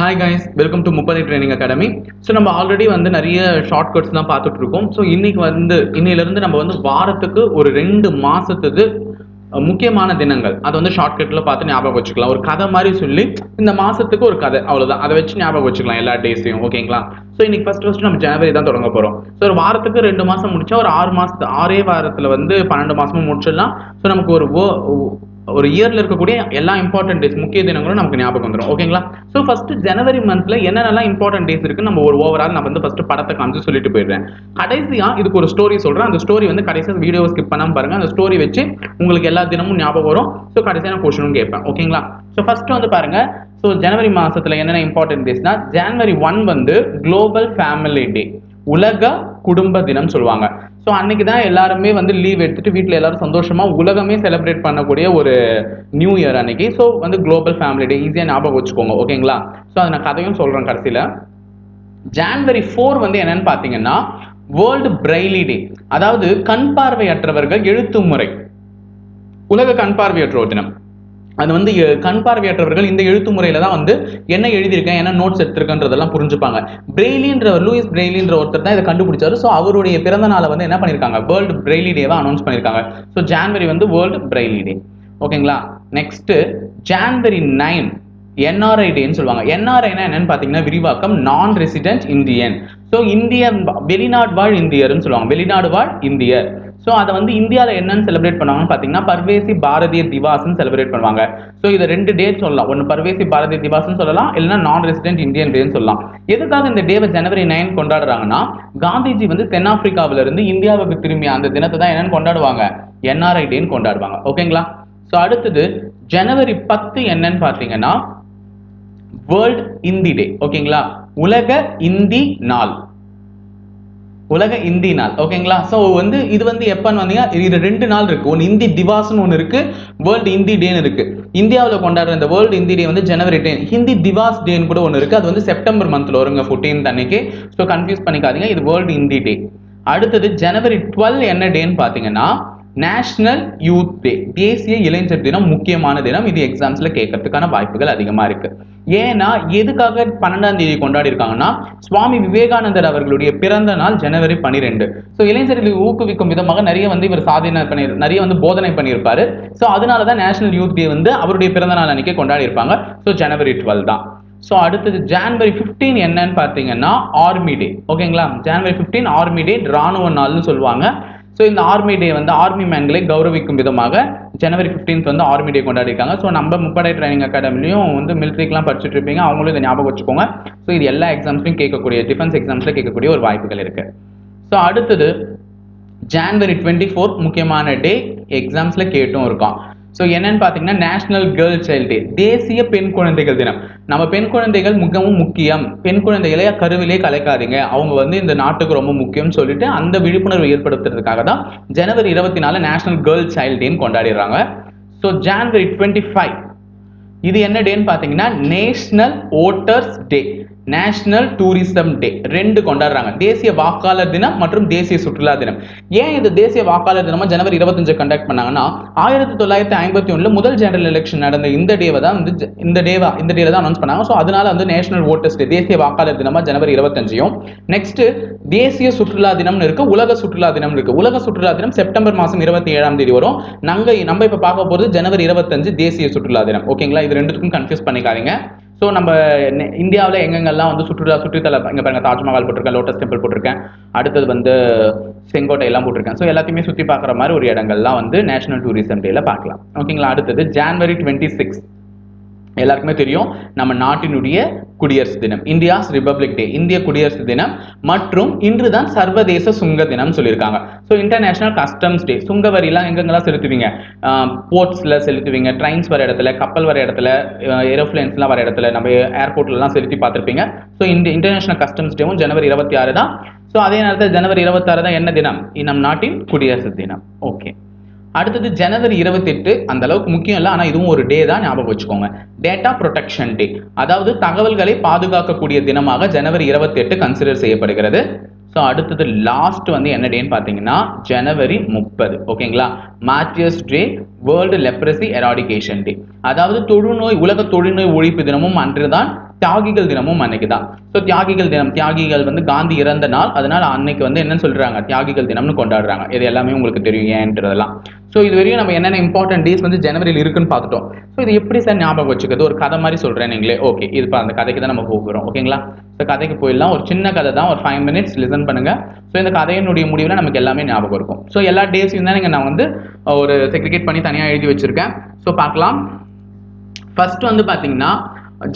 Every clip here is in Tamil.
Hi guys welcome to Muppadai training academy so நம்ம ஆல்ரெடி வந்து நிறைய ஷார்ட் கட்ஸ் தான் பார்த்துட்டு இருக்கோம். ஸோ இன்னைக்கு வந்து இன்னையிலேருந்து நம்ம வந்து வாரத்துக்கு ஒரு ரெண்டு மாதத்துக்கு முக்கியமான தினங்கள். அதை வந்து ஷார்ட்கட்டில் பார்த்து ஞாபகம் வச்சுக்கலாம். ஒரு கதை மாதிரி சொல்லி இந்த மாதத்துக்கு ஒரு கதை அவ்வளோதான் அதை வச்சு ஞாபகம் வச்சுக்கலாம் எல்லா டேஸையும் ஓகேங்களா ஸோ இன்னைக்கு ஃபர்ஸ்ட் ஃபர்ஸ்ட் நம்ம ஜனவரி தான் தொடங்க போகிறோம் ஸோ ஒரு வாரத்துக்கு ரெண்டு மாதம் முடிச்சா ஒரு ஆறு மாதத்து ஆறே வாரத்தில் வந்து பன்னெண்டு மாதமும் முடிச்சிடலாம். ஸோ நமக்கு ஒரு ஓ ஒரு இயர்ல இருக்கக்கூடிய எல்லா இம்பார்ட்டன்ட் டேஸ் முக்கிய தினங்களும் நமக்கு ஞாபகம் வந்துடும் ஓகேங்களா ஸோ ஃபர்ஸ்ட் ஜனவரி மந்த்ல என்னென்னலாம் இம்பார்ட்டன்ட் டேஸ் இருக்கு நம்ம ஒரு ஓவரால் நான் வந்து ஃபர்ஸ்ட் படத்தை காமிச்சு சொல்லிட்டு போயிடுறேன். கடைசியா இதுக்கு ஒரு ஸ்டோரி சொல்றேன். அந்த ஸ்டோரி வந்து கடைசியா வீடியோ ஸ்கிப் பண்ணாமல் பாருங்க. அந்த ஸ்டோரி வச்சு உங்களுக்கு எல்லா தினமும் ஞாபகம் வரும். ஸோ கடைசியாக நான் கொஸ்டினும் கேட்பேன். ஓகேங்களா ஸோ ஃபர்ஸ்ட் வந்து பாருங்க. ஸோ ஜனவரி மாசத்துல என்னென்ன இம்பார்ட்டன்ட் டேஸ்னா ஜனவரி ஒன் வந்து குளோபல் ஃபேமிலி டே உலக குடும்ப தினம் சொல்லுவாங்க. ஸோ அன்னைக்கு தான் எல்லாருமே வந்து லீவ் எடுத்துட்டு வீட்டில் எல்லாரும் சந்தோஷமா உலகமே செலிப்ரேட் பண்ணக்கூடிய ஒரு நியூ இயர் அன்னைக்கு. ஸோ வந்து குளோபல் ஃபேமிலி டே ஈஸியாக ஞாபகம் வச்சுக்கோங்க ஓகேங்களா? ஸோ அதை நான் கதையும் சொல்கிறேன் கடைசியில். ஜான்வரி ஃபோர் வந்து என்னன்னு பார்த்தீங்கன்னா வேர்ல்டு பிரைலி டே அதாவது கண் பார்வையற்றவர்கள் எழுத்து முறை உலக கண் பார்வையற்றோர் தினம். அது வந்து கண் பார்வையற்றவர்கள் இந்த எழுத்து முறையில தான் வந்து என்ன எழுதியிருக்கேன் என்ன நோட்ஸ் எடுத்திருக்கன்றதெல்லாம் புரிஞ்சுப்பாங்க. பிரெய்லின்ற லூயிஸ் பிரெய்லின்ற ஒருத்தர் தான் இதை கண்டுபிடிச்சாரு. ஸோ அவருடைய பிறந்த நாளை வந்து என்ன பண்ணியிருக்காங்க? வேர்ல்டு பிரெய்லி டேவா அனௌன்ஸ் பண்ணியிருக்காங்க. ஸோ ஜான்வரி வந்து வேர்ல்டு பிரெய்லி டே ஓகேங்களா நெக்ஸ்ட் ஜான்வரி நைன் என்ஆர்ஐ டேன்னு சொல்லுவாங்க. என்ஆர்ஐனா என்னன்னு பார்த்தீங்கன்னா விரிவாக்கம் நான் ரெசிடென்ட் இந்தியன் ஸோ இந்தியன் வெளிநாடு வாழ் இந்தியர்னு சொல்லுவாங்க. வெளிநாடு வாழ் இந்தியர். ஸோ அதை வந்து இந்தியாவில் என்னன்னு செலிப்ரேட் பண்ணுவாங்கன்னு பார்த்தீங்கன்னா பர்வேசி பாரதிய திவாஸ்னு செலிப்ரேட் பண்ணுவாங்க. ஸோ இதை ரெண்டு டேட் சொல்லலாம். ஒன்று பர்வேசி பாரதிய திவாஸ்னு சொல்லலாம் இல்லைன்னா நான் ரெசிடென்ட் இந்தியன் டேன்னு சொல்லலாம். எதுக்காக இந்த டேவை ஜனவரி நைன் கொண்டாடுறாங்கன்னா காந்திஜி வந்து தென்னாப்பிரிக்காவில இருந்து இந்தியாவுக்கு திரும்பி அந்த தினத்தை தான் என்னன்னு கொண்டாடுவாங்க? என்ஆர்ஐ டேன்னு கொண்டாடுவாங்க. ஓகேங்களா ஸோ அடுத்தது ஜனவரி பத்து என்னன்னு பார்த்தீங்கன்னா வேர்ல்ட் இந்தி டே ஓகேங்களா உலக இந்தி நாள். உலக இந்தி நாள் ஓகேங்களா ஸோ வந்து இது வந்து எப்பன்னு வந்தீங்கன்னா இது ரெண்டு நாள் இருக்கு. ஒன்று இந்தி திவாஸ்னு ஒன்று இருக்கு வேர்ல்டு இந்தி டேன்னு இருக்கு. இந்தியாவில் கொண்டாடுற இந்த வேர்ல்டு இந்தி டே வந்து ஜனவரி டென் ஹிந்தி திவாஸ் டேன்னு கூட ஒன்று இருக்கு. அது வந்து செப்டம்பர் மந்த்ல வருங்க ஃபோர்டீன்த் அன்னைக்கு. ஸோ கன்ஃபியூஸ் பண்ணிக்காதீங்க இது வேர்ல்டு இந்தி டே அடுத்தது ஜனவரி டுவெல் என்ன டேன்னு பார்த்தீங்கன்னா நேஷனல் யூத் டே தேசிய இளைஞர் தினம் முக்கியமான தினம். இது எக்ஸாம்ஸ்ல கேட்கறதுக்கான வாய்ப்புகள் அதிகமா இருக்கு. ஏன்னா எதுக்காக பன்னெண்டாம் தேதி கொண்டாடி இருக்காங்கன்னா சுவாமி விவேகானந்தர் அவர்களுடைய பிறந்த நாள் ஜனவரி பன்னிரெண்டு. ஸோ இளைஞர்களை ஊக்குவிக்கும் விதமாக நிறைய வந்து இவர் சாதனை பண்ணி நிறைய வந்து போதனை பண்ணியிருப்பாரு. ஸோ அதனால தான் நேஷனல் யூத் டே வந்து அவருடைய பிறந்த நாள் அன்னைக்கு கொண்டாடி இருப்பாங்க ஸோ ஜனவரி டுவெல் தான். ஸோ அடுத்தது ஜான்வரி 15 என்னன்னு பார்த்தீங்கன்னா ஆர்மி டே ஓகேங்களா ஜான்வரி 15 ஆர்மி டே ராணுவ நாள்னு சொல்லுவாங்க. ஸோ இந்த ஆர்மி டே வந்து ஆர்மி மேன்களை கௌரவிக்கும் விதமாக ஜனவரி 15th வந்து ஆர்மி டே கொண்டாடிருக்காங்க ஸோ நம்ம முப்படை ட்ரைனிங் அகாடமிலையும் வந்து மிலிட்ரிக்கெலாம் படிச்சுட்டு இருப்பீங்க அவங்களும் இதை ஞாபகம் வச்சுக்கோங்க. ஸோ இது எல்லா எக்ஸாம்ஸ்லையும் கேட்கக்கூடிய டிஃபென்ஸ் எக்ஸாம்ஸில் கேட்கக்கூடிய ஒரு வாய்ப்புகள் இருக்குது ஸோ அடுத்தது ஜான்வரி டுவெண்ட்டி ஃபோர் முக்கியமான டே எக்ஸாம்ஸில் கேட்டும் இருக்கும் ஸோ என்னன்னு பார்த்தீங்கன்னா நேஷனல் கேர்ள் சைல்டு டே தேசிய பெண் குழந்தைகள் தினம். நம்ம பெண் குழந்தைகள் மிகவும் முக்கியம். பெண் குழந்தைகளை கருவிலே கலைக்காதீங்க. அவங்க வந்து இந்த நாட்டுக்கு ரொம்ப முக்கியம்னு சொல்லிட்டு அந்த விழிப்புணர்வை ஏற்படுத்துறதுக்காக தான் ஜனவரி இருபத்தி நாலு நேஷனல் கேர்ள் சைல்ட் டேன்னு கொண்டாடிடுறாங்க. ஸோ ஜான்வரி டுவெண்ட்டி ஃபைவ் இது என்ன டேன்னு பார்த்தீங்கன்னா national voters day national tourism day ரெண்டு கொண்டாடுறாங்க. தேசிய வாக்காளர் தினம் மற்றும் தேசிய சுற்றுலா தினம். ஏன் இது தேசிய வாக்காளர் தினமாக ஜனவரி இருபத்தஞ்சு கண்டக்ட் பண்ணாங்கன்னா ஆயிரத்தி தொள்ளாயிரத்தி ஐம்பத்தி ஒன்றில் முதல் ஜெனரல் எலெக்ஷன் நடந்த இந்த டேவை தான் வந்து ஜ- இந்த டேவா இந்த டேல தான் அனௌன்ஸ் பண்ணாங்க. ஸோ அதனால வந்து நேஷனல் ஓட்டர்ஸ் டே தேசிய வாக்காளர் தினமாக ஜனவரி இருபத்தஞ்சையும். நெக்ஸ்ட் தேசிய சுற்றுலா தினம்னு இருக்கு உலக சுற்றுலா தினம் இருக்கு. உலக சுற்றுலா தினம் செப்டம்பர் மாதம் இருபத்தி ஏழாம் தேதி வரும். நாங்கள் நம்ம இப்போ பார்க்க போகிறது ஜனவரி இருபத்தஞ்சு தேசிய சுற்றுலா தினம். ஓகேங்களா இது ரெண்டுக்கும் கன்ஃபியூஸ் பண்ணிக்காதீங்க. ஸோ நம்ம இந்தியாவில் எங்கெங்கெல்லாம் வந்து சுற்றுலா சுற்றுத்தல இங்கே பாருங்க தாஜ்மஹால் போட்டிருக்கேன் லோட்டஸ் டெம்பிள் போட்டிருக்கேன். அடுத்தது வந்து செங்கோட்டை எல்லாம் போட்டிருக்கேன். ஸோ எல்லாத்தையுமே சுற்றி பார்க்குற மாதிரி ஒரு இடங்கள்லாம் வந்து நேஷனல் டூரிசம் டேல பார்க்கலாம். ஓகேங்களா அடுத்தது ஜான்வரி டுவெண்ட்டி சிக்ஸ் எல்லாருக்குமே தெரியும் நம்ம நாட்டினுடைய குடியரசு தினம். இந்தியாஸ் ரிபப்ளிக் டே இந்திய குடியரசு தினம் மற்றும் இன்று தான் சர்வதேச சுங்க தினம் சொல்லியிருக்காங்க. ஸோ இன்டர்நேஷனல் கஸ்டம்ஸ் டே சுங்க வரிலாம் எங்கெங்கெல்லாம் செலுத்துவீங்க? போர்ட்ஸில் செலுத்துவீங்க ட்ரெயின்ஸ் வர இடத்துல கப்பல் வர இடத்துல ஏரோப்ளேன்ஸ்லாம் வர இடத்துல நம்ம ஏர்போர்ட்லலாம் செலுத்தி பார்த்துருப்பீங்க. ஸோ இந்த இன்டர்நேஷனல் கஸ்டம்ஸ் டேவும் ஜனவரி இருபத்தி ஆறு தான். ஸோ அதே நேரத்தில் ஜனவரி இருபத்தாறு தான் என்ன தினம்? நம் நாட்டின் குடியரசு தினம். ஓகே அடுத்தது ஜனவரி இருபத்தெட்டு அந்த அளவுக்கு முக்கியம் இல்லை ஆனால் இதுவும் ஒரு டே தான் ஞாபகம் வச்சுக்கோங்க. டேட்டா ப்ரொடெக்ஷன் டே அதாவது தகவல்களை பாதுகாக்கக்கூடிய தினமாக ஜனவரி இருபத்தெட்டு கன்சிடர் செய்யப்படுகிறது. ஸோ அடுத்தது லாஸ்ட் வந்து என்ன டேன்னு பார்த்தீங்கன்னா ஜனவரி முப்பது. ஓகேங்களா மாத்தியஸ் day world leprosy eradication day அதாவது தொழுநோய் உலக தொழுநோய் ஒழிப்பு தினமும் அன்று தான் தியாகிகள் தினமும் அன்னைக்கு தான். ஸோ தியாகிகள் தினம் தியாகிகள் வந்து காந்தி இறந்த நாள். அதனால அன்னைக்கு வந்து என்ன சொல்றாங்க? தியாகிகள் தினம்னு கொண்டாடுறாங்க. இது எல்லாமே உங்களுக்கு தெரியும் ஏன்றதெல்லாம் ஸோ இது வரையும் நம்ம என்னென்ன இம்பார்ட்டன்ட் டேஸ் வந்து ஜனவரியில் இருக்குன்னு பார்த்துட்டோம். ஸோ இது எப்படி சார் ஞாபகம் வச்சுக்கிறது? ஒரு கதை மாதிரி சொல்கிறேன் நீங்களே. ஓகே இது இப்போ அந்த கதைக்கு தான் நம்ம போகிறோம் ஓகேங்களா ஸோ கதைக்கு போயிடலாம். ஒரு சின்ன கதை தான். ஒரு ஃபைவ் மினிட்ஸ் லிசன் பண்ணுங்கள் ஸோ இந்த கதையினுடைய முடிவில் நமக்கு எல்லாமே ஞாபகம் இருக்கும். ஸோ எல்லா டேஸையும் தான் நீங்கள் நான் வந்து ஒரு செக்ரிகேட் பண்ணி தனியாக எழுதி வச்சுருக்கேன். ஸோ பார்க்கலாம். ஃபர்ஸ்ட் வந்து பார்த்தீங்கன்னா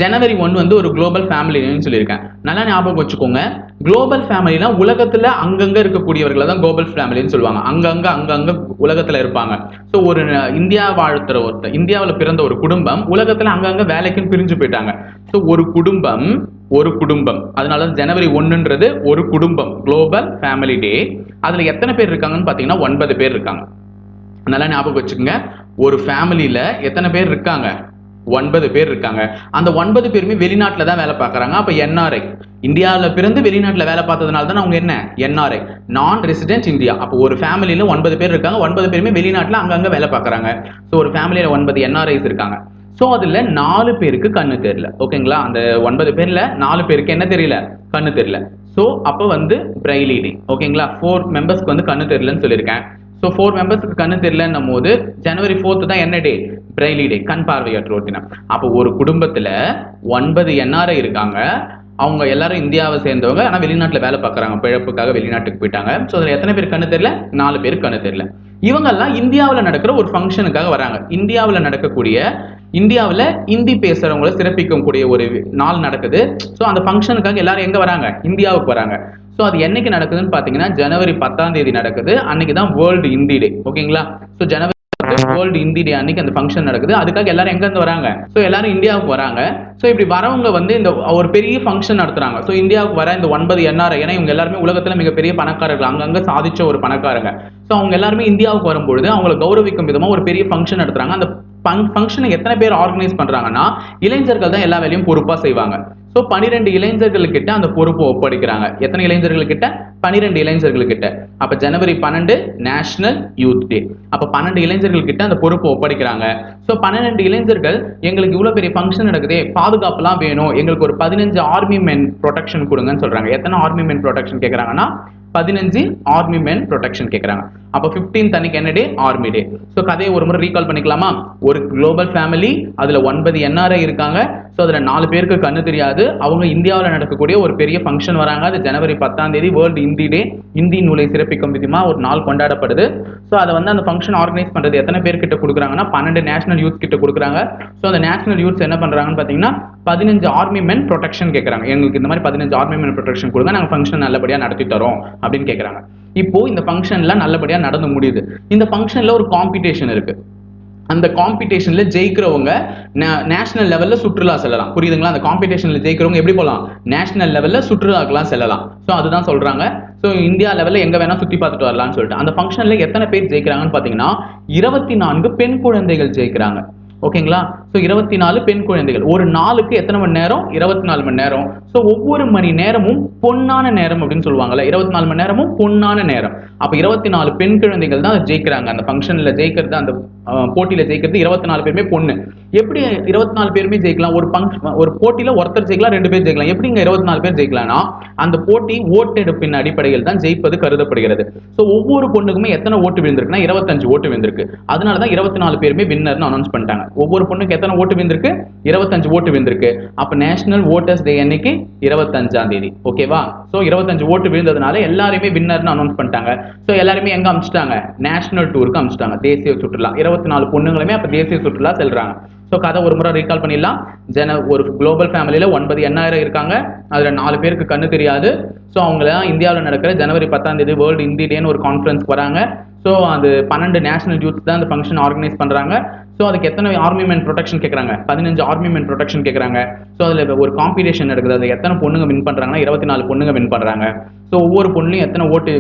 ஜனவரி ஒன் வந்து ஒரு குளோபல் ஃபேமிலின்னு சொல்லியிருக்கேன். நல்லா ஞாபகம் வச்சுக்கோங்க. குளோபல் ஃபேமிலினா உலகத்தில் அங்கங்கே இருக்கக்கூடியவர்களை தான் குளோபல் ஃபேமிலின்னு சொல்லுவாங்க. அங்கங்கே அங்கங்கே உலகத்தில் இருப்பாங்க. ஸோ ஒரு இந்தியா வாழ்த்துற ஒருத்தர் இந்தியாவில் பிறந்த ஒரு குடும்பம் உலகத்தில் அங்கங்கே வேலைக்குன்னு பிரிஞ்சு போயிட்டாங்க. ஸோ ஒரு குடும்பம் ஒரு குடும்பம். அதனால ஜனவரி ஒன்றுன்றது ஒரு குடும்பம் குளோபல் ஃபேமிலி டே. அதில் எத்தனை பேர் இருக்காங்கன்னு பார்த்தீங்கன்னா ஒன்பது பேர் இருக்காங்க. நல்லா ஞாபகம் வச்சுக்கோங்க. ஒரு ஃபேமிலியில் எத்தனை பேர் இருக்காங்க? ஒன்பது பேர் இருக்காங்க. அந்த ஒன்பது பேருமே வெளிநாட்டில் தான் வேலை பார்க்குறாங்க. அப்போ என்ஆர்ஐ இந்தியாவில் பிறந்து வெளிநாட்டில் வேலை பார்த்ததுனால தான் அவங்க என்ன? என்ஆர்ஐ நான் ரெசிடென்ட் இந்தியா அப்போ ஒரு ஃபேமிலியில் ஒன்பது பேர் இருக்காங்க. ஒன்பது பேருமே வெளிநாட்டில் அங்கங்கே வேலை பார்க்குறாங்க. ஸோ ஒரு ஃபேமிலியில் ஒன்பது என்ஆர்ஐஸ் இருக்காங்க. ஸோ அதில் நாலு பேருக்கு கண்ணு தெரியல. ஓகேங்களா அந்த ஒன்பது பேரில் நாலு பேருக்கு என்ன தெரியல? கண்ணு தெரியல. ஸோ அப்போ வந்து பிரைலி ஓகேங்களா ஃபோர் மெம்பர்ஸ்க்கு வந்து கண்ணு தெரியலன்னு சொல்லியிருக்கேன். ஸோ ஃபோர் மெம்பர்ஸ்க்கு கண்ணு தெரியலன்னும் போது ஜனவரி ஃபோர்த்து தான் என்ன டே பிரைலி டே கண் பார்வையற்றோர் தினம். அப்போ ஒரு குடும்பத்தில் ஒன்பது என்ஆர்ஐ இருக்காங்க. அவங்க எல்லாரும் இந்தியாவை சேர்ந்தவங்க. ஆனால் வெளிநாட்டில் வேலை பார்க்குறாங்க. பிழப்புக்காக வெளிநாட்டுக்கு போயிட்டாங்க. ஸோ அதில் எத்தனை பேர் கண்ணு தெரியல? நாலு பேர் கண்ணு தெரியல. இவங்கெல்லாம் இந்தியாவில் நடக்கிற ஒரு ஃபங்க்ஷனுக்காக வராங்க. இந்தியாவில் நடக்கக்கூடிய இந்தியாவில் இந்தி பேசுறவங்கள சிறப்பிக்கக்கூடிய ஒரு நாள் நடக்குது. ஸோ அந்த ஃபங்க்ஷனுக்காக எல்லாரும் எங்கே வராங்க? இந்தியாவுக்கு வராங்க. ஸோ அது என்னைக்கு நடக்குதுன்னு பார்த்தீங்கன்னா ஜனவரி பத்தாம் தேதி நடக்குது. அன்னைக்கு தான் வேர்ல்டு இந்தி டே ஓகேங்களா ஸோ ஜனவரி வேர்ல்டு ஹிந்தி டே அன்னைக்கு அந்த ஃபங்க்ஷன் நடக்குது. அதுக்காக எல்லாரும் எங்க இருந்து வராங்க? ஸோ எல்லாரும் இந்தியாவுக்கு வராங்க. ஸோ இப்படி வரவங்க வந்து இந்த ஒரு பெரிய ஃபங்க்ஷன் நடத்துறாங்க. ஸோ இந்தியாவுக்கு வர இந்த ஒன்பது என்ஆர்ஐ ஏன்னா இவங்க எல்லாருமே உலகத்துல மிகப்பெரிய பணக்காரர்கள். அங்கங்கே சாதிச்ச ஒரு பணக்காரங்க. ஸோ அவங்க எல்லாருமே இந்தியாவுக்கு வரும்பொழுது அவங்களை கௌரவிக்கும் விதமா ஒரு பெரிய ஃபங்க்ஷன் நடத்துறாங்க. அந்த ஃபங்க்ஷனை எத்தனை பேர் ஆர்கனைஸ் பண்றாங்கன்னா இளைஞர்கள் தான் எல்லா வேலையும் பொறுப்பா செய்வாங்க. ஸோ பன்னிரெண்டு இளைஞர்கள் கிட்ட அந்த பொறுப்பை ஒப்படைக்கிறாங்க. எத்தனை இளைஞர்கள் கிட்ட? பன்னிரெண்டு இளைஞர்கள் கிட்ட. அப்ப ஜனவரி பன்னெண்டு நேஷனல் யூத் டே அப்ப பன்னெண்டு இளைஞர்கள் கிட்ட அந்த பொறுப்பை ஒப்படைக்கிறாங்க. ஸோ பன்னிரெண்டு இளைஞர்கள் எங்களுக்கு இவ்வளவு பெரிய ஃபங்க்ஷன் நடக்குது பாதுகாப்புலாம் வேணும் எங்களுக்கு ஒரு பதினஞ்சு ஆர்மி மென் ப்ரொடெக்ஷன் கொடுங்கன்னு சொல்றாங்க. எத்தனை ஆர்மி மென் ப்ரொடெக்ஷன் கேட்குறாங்கன்னா பதினஞ்சு ஆர்மி மென் ப்ரொடெக்ஷன் கேட்குறாங்க அப்போ ஃபிஃப்டீன் அன்னைக்கு என்ன டே ஆர்மி டே ஸோ கதையை ஒரு முறை ரீகால் பண்ணிக்கலாமா? ஒரு குளோபல் ஃபேமிலி அதில் ஒன்பது என்ஆர்ஐ இருக்காங்க. ஸோ அதில் நாலு பேருக்கு கண்ணு தெரியாது. அவங்க இந்தியாவில் நடக்கக்கூடிய ஒரு பெரிய ஃபங்க்ஷன் வராங்க. அது ஜனவரி பத்தாம் தேதி வேர்ல்டு இந்தி டே இந்தி நூலை சிறப்பிக்கும் விதமாக ஒரு நாள் கொண்டாடப்படுது. ஸோ அதை வந்து அந்த ஃபங்க்ஷன் ஆர்கனைஸ் பண்ணுறது எத்தனை பேர்கிட்ட கொடுக்குறாங்கன்னா பன்னெண்டு நேஷனல் யூத் கிட்ட கொடுக்குறாங்க. ஸோ அந்த நேஷனல் யூத்ஸ் என்ன பண்ணுறாங்கன்னு பார்த்தீங்கன்னா பதினஞ்சு ஆர்மி மென் ப்ரொடெக்ஷன் கேட்குறாங்க எங்களுக்கு இந்த மாதிரி பதினஞ்சு ஆர்மி மென் ப்ரொடெக்ஷன் கொடுங்க நாங்கள் ஃபங்க்ஷன் நல்லபடியாக நடத்தி தரோம் அப்படின்னு கேட்குறாங்க இப்போ இந்த ஃபங்க்ஷன்லாம் நல்லபடியாக நடந்து முடியுது. இந்த ஃபங்க்ஷனில் ஒரு காம்படிஷன் இருக்கு. அந்த காம்படிஷன்ல ஜெயிக்கிறவங்க நேஷனல் லெவல்ல சுற்றுலா செல்லலாம். புரியுதுங்களா? அந்த காம்படிஷன்ல ஜெயிக்கிறவங்க எப்படி போகலாம் நேஷனல் லெவல்ல சுற்றுலாக்கெல்லாம் செல்லலாம். ஸோ அதுதான் சொல்றாங்க. ஸோ இந்தியா லெவல்ல எங்க வேணா சுத்தி பார்த்துட்டு வரலாம்னு சொல்லிட்டு. அந்த ஃபங்க்ஷன்ல எத்தனை பேர் ஜெயிக்கிறாங்கன்னு பாத்தீங்கன்னா இருபத்தி நான்கு பெண் குழந்தைகள் ஜெயிக்கிறாங்க. ஓகேங்களா? ஸோ இருபத்தி நாலு பெண் குழந்தைகள். ஒரு நாளுக்கு எத்தனை மணி நேரம்? இருபத்தி நாலு மணி நேரம். ஸோ ஒவ்வொரு மணி நேரமும் பொன்னான நேரம் அப்படின்னு சொல்லுவாங்கல்ல. இருபத்தி நாலு மணி நேரமும் பொன்னான நேரம். அப்போ இருபத்தி நாலு பெண் குழந்தைகள் தான் ஜெயிக்கிறாங்க. அந்த ஃபங்க்ஷனில் ஜெயிக்கிறது அந்த போட்டியில் ஜெயிக்கிறது இருபத்தி நாலு பேருமே பொண்ணு. எப்படி இருபத்தி நாலு பேருமே ஜெயிக்கலாம்? ஒரு ஃபங்க்ஷன் ஒரு போட்டியில் ஒருத்தர் ஜெயிக்கலாம் ரெண்டு பேர் ஜெயிக்கலாம். எப்படிங்க இருபத்தி நாலு பேர் ஜெயிக்கலாம்னா அந்த போட்டி ஓட்டெடுப்பின் அடிப்படையில் தான் ஜெயிப்பது கருதப்படுகிறது. ஸோ ஒவ்வொரு பொண்ணுக்குமே எத்தனை ஓட்டு விழுந்திருக்குன்னா இருபத்தஞ்சு ஓட்டு விழுந்திருக்கு. அதனால தான் இருபத்தி நாலு பேருமே வின்னர்னு அனௌன்ஸ் பண்ணிட்டாங்க. ஒவ்வொரு பொண்ணுக்கு எத்தனை ஓட்டு விழுந்திருக்கு? இருபத்தஞ்சு ஓட்டு விழுந்திருக்கு. அப்போ நேஷனல் ஓட்டர்ஸ் டே அன்னைக்கு இருபத்தஞ்சாம் தேதி. ஓகேவா ஸோ இருபத்தஞ்சு ஓட்டு விழுந்ததுனால எல்லாருமே வின்னர்னு அனௌன்ஸ் பண்ணிட்டாங்க. ஸோ எல்லாருமே எங்கே அமிச்சிட்டாங்க? நேஷனல் டூருக்கு அமிச்சிட்டாங்க. தேசிய சுற்றுலா. இருபத்தி நாலு பொண்ணுங்களுமே அப்போ தேசிய சுற்றுலா செல்றாங்க. ஸோ கதை ஒரு முறை ரீகால் பண்ணிடலாம். ஜன ஒரு குளோபல் ஃபேமிலியில் ஒன்பது எண்ணாயிரம் இருக்காங்க. அதில் நாலு பேருக்கு கண்ணு தெரியாது. ஸோ அவங்களாம் இந்தியாவில் நடக்கிற ஜனவரி பத்தாம் தேதி வேர்ல்டு இந்தி டேன்னு ஒரு கான்ஃபரன்ஸ் வராங்க. ஸோ அது பன்னெண்டு நேஷனல் யூத் தான் அந்த ஃபங்க்ஷன் ஆர்கனைஸ் பண்ணுறாங்க ஸோ அதுக்கு எத்தனை ஆர்மி மேன் ப்ரொடெக்ஷன் கேட்குறாங்க பதினஞ்சு ஆர்மி மேன் ப்ரொடெக்ஷன் கேட்குறாங்க ஸோ அதில் ஒரு காம்படிஷன் நடக்குது. அது எத்தனை பொண்ணுங்க வின் பண்றாங்கன்னா இருபத்தி நாலு பொண்ணுங்க வின் பண்றாங்க. ஸோ ஒவ்வொரு பொண்ணுலையும் எத்தனை ஓட்டு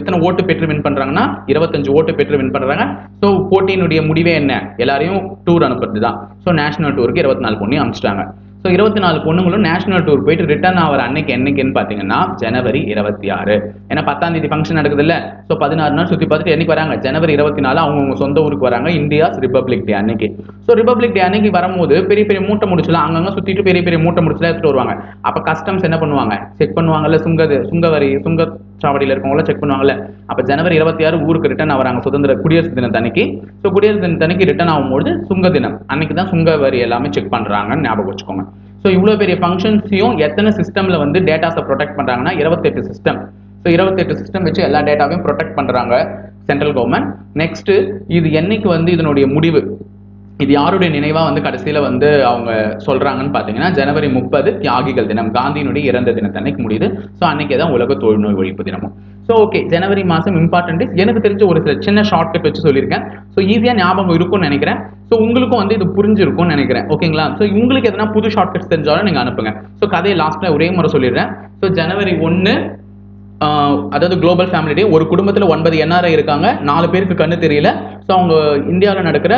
எத்தனை ஓட்டு பெற்று வின் பண்றாங்கன்னா இருபத்தஞ்சு ஓட்டு பெற்று வின் பண்றாங்க. ஸோ போட்டியினுடைய முடிவே என்ன? எல்லாரையும் டூர் அனுப்புறது தான் ஸோ நேஷனல் டூருக்கு இருபத்தி நாலு பொண்ணையும் அனுப்பிச்சிட்டாங்க. ஸோ இருபத்தி நாலு பொண்ணுங்களும் நேஷனல் டூர் போயிட்டு ரிட்டர்ன் ஆகிற அன்னைக்கு என்னைக்குன்னு பார்த்தீங்கன்னா ஜனவரி இருபத்தி ஆறு ஏன்னா பத்தாம் தேதி ஃபங்க்ஷன் நடக்குது இல்லை ஸோ பதினாறு நாள் சுற்றி பார்த்துட்டு என்னைக்கு வராங்க? ஜனவரி இருபத்தி நாலு அவங்கவுங்க சொந்த ஊருக்கு வராங்க. இந்தியாஸ் ரிபப்ளிக் டே அன்னைக்கு. ஸோ ரிபப்ளிக் டே அன்னைக்கு வரும்போது பெரிய பெரிய மூட்டை முடிச்சுலாம் அங்கங்கே சுற்றிட்டு பெரிய பெரிய மூட்டை முடிச்சுலாம் எடுத்துகிட்டு வருவாங்க. அப்போ கஸ்டம்ஸ் என்ன பண்ணுவாங்க? செக் பண்ணுவாங்கல்ல சுங்க சுங்க வரி சுங்க சாவடியில் இருக்கவங்கள செக் பண்ணுவாங்கல்ல. அப்போ ஜனவரி இருபத்தி ஆறு ஊருக்கு ரிட்டர்ன் ஆகிறாங்க சுதந்திர குடியரசு தினத்து அன்னைக்கு. ஸோ குடியரசு தினத்தன்னைக்கு ரிட்டர்ன் ஆகும்போது சுங்க தினம். அன்னைக்கு தான் சுங்க வரி எல்லாமே செக் பண்ணுறாங்கன்னு ஞாபகம் வச்சுக்கோங்க. ஸோ இவ்வளோ பெரிய ஃபங்க்ஷன்ஸையும் எத்தனை சிஸ்டமில் வந்து டேட்டாஸை ப்ரொடெக்ட் பண்ணுறாங்கன்னா இருபத்தெட்டு சிஸ்டம் ஸோ இருபத்தெட்டு சிஸ்டம் வச்சு எல்லா டேட்டாவையும் ப்ரொடெக்ட் பண்ணுறாங்க சென்ட்ரல் கவர்மெண்ட் நெக்ஸ்ட்டு இது என்னைக்கு வந்து இதனுடைய முடிவு? இது யாருடைய நினைவா வந்து கடைசியில வந்து அவங்க சொல்றாங்கன்னு பாத்தீங்கன்னா ஜனவரி முப்பது தியாகிகள் தினம் காந்தியினுடைய இறந்த தினத்தன்னைக்கு முடியுது. ஸோ அன்னைக்கே தான் உலக தொழுநோய் ஒழிப்பு தினமும். ஸோ ஓகே ஜனவரி மாதம் இம்பார்ட்டன்ட் எனக்கு தெரிஞ்ச ஒரு சில சின்ன ஷார்ட்கட் வச்சு சொல்லியிருக்கேன். ஸோ ஈஸியாக ஞாபகம் இருக்கும்னு நினைக்கிறேன். ஸோ உங்களுக்கும் வந்து இது புரிஞ்சிருக்கும்னு நினைக்கிறேன். ஓகேங்களா ஸோ உங்களுக்கு எதனா புது ஷார்ட்கட்ஸ் தெரிஞ்சாலும் நீங்கள் அனுப்புங்க. ஸோ கதையை லாஸ்ட்டில் ஒரே முறை சொல்லிடுறேன். ஸோ ஜனவரி ஒன்று அதாவது குளோபல் ஃபேமிலி டே ஒரு குடும்பத்தில் ஒன்பது என்ஆர்ஐ இருக்காங்க. நாலு பேருக்கு கண்ணு தெரியல. ஸோ அவங்க இந்தியாவில் நடக்கிற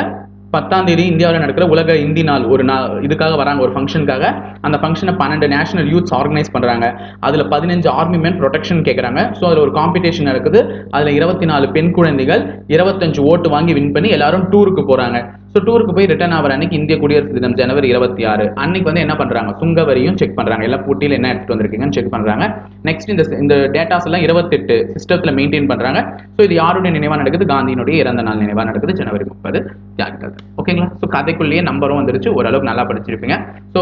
பத்தாம் தேதி இந்தியாவில் நடக்கிற உலக இந்தி நாள் ஒரு நாள் இதுக்காக வராங்க ஒரு ஃபங்க்ஷனுக்காக அந்த ஃபங்க்ஷனை பன்னெண்டு நேஷனல் யூத்ஸ் ஆர்கனைஸ் பண்ணுறாங்க அதில் பதினஞ்சு ஆர்மி மேன் ப்ரொடெக்ஷன் கேட்குறாங்க ஸோ அதில் ஒரு காம்படிஷன் நடக்குது. அதில் இருபத்தி நாலு பெண் குழந்தைகள் இருபத்தஞ்சு ஓட்டு வாங்கி வின் பண்ணி எல்லாரும் டூருக்கு போகிறாங்க ஸோ டூருக்கு போய் ரிட்டர்ன் ஆகிற அன்னைக்கு இந்திய குடியரசு தினம் ஜனவரி இருபத்தி ஆறு. அன்னைக்கு வந்து என்ன பண்ணுறாங்க சுங்க வரியும் செக் பண்ணுறாங்க எல்லா போட்டியில் என்ன எடுத்துட்டு வந்திருக்கீங்கன்னு செக் பண்ணுறாங்க நெக்ஸ்ட் இந்த இந்த டேட்டாஸ் எல்லாம் இருபத்தெட்டு சிஸ்டத்தில் மெயின்டைன் பண்ணுறாங்க ஸோ இது யாருடைய நினைவாக நடக்குது? காந்தியினுடைய இறந்த நாள் நினைவாக நடக்குது? ஜனவரி முப்பது. தியாகிகள் ஓகேங்களா ஸோ கதைக்குள்ளேயே நம்பரும் வந்துருச்சு. ஓரளவுக்கு நல்லா படிச்சிருப்பீங்க. ஸோ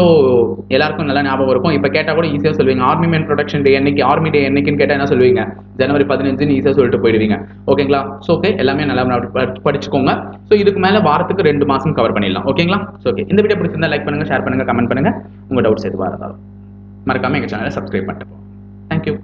எல்லாருக்கும் நல்லா ஞாபகம் இருக்கும். இப்போ கேட்டால் கூட ஈஸியாக சொல்லுவீங்க. ஆர்மி மேன் ப்ரொடக்ஷன் டே என்னைக்கு ஆர்மி டே என்னைக்குன்னு கேட்டால் என்ன சொல்லுவீங்க? ஜனவரி பதினஞ்சுன்னு ஈஸியாக சொல்லிட்டு போயிடுவீங்க. ஓகேங்களா ஸோ ஓகே எல்லாமே நல்லா படிச்சுக்கோங்க. ஸோ இதுக்கு மேலே வாரத்துக்கு ரெண்டு மாதம் கவர் பண்ணிடலாம். ஓகேங்களா ஸோ ஓகே இந்த வீடியோ பிடிச்சிருந்தா லைக் பண்ணுங்க ஷேர் பண்ணுங்க கமெண்ட் பண்ணுங்க. உங்கள் டவுட்ஸ் எதுவாக இருந்தாலும் மறக்காம எங்கள் சேனலை சப்ஸ்கிரைப் பண்ணிட்டு போங்க தேங்க்யூ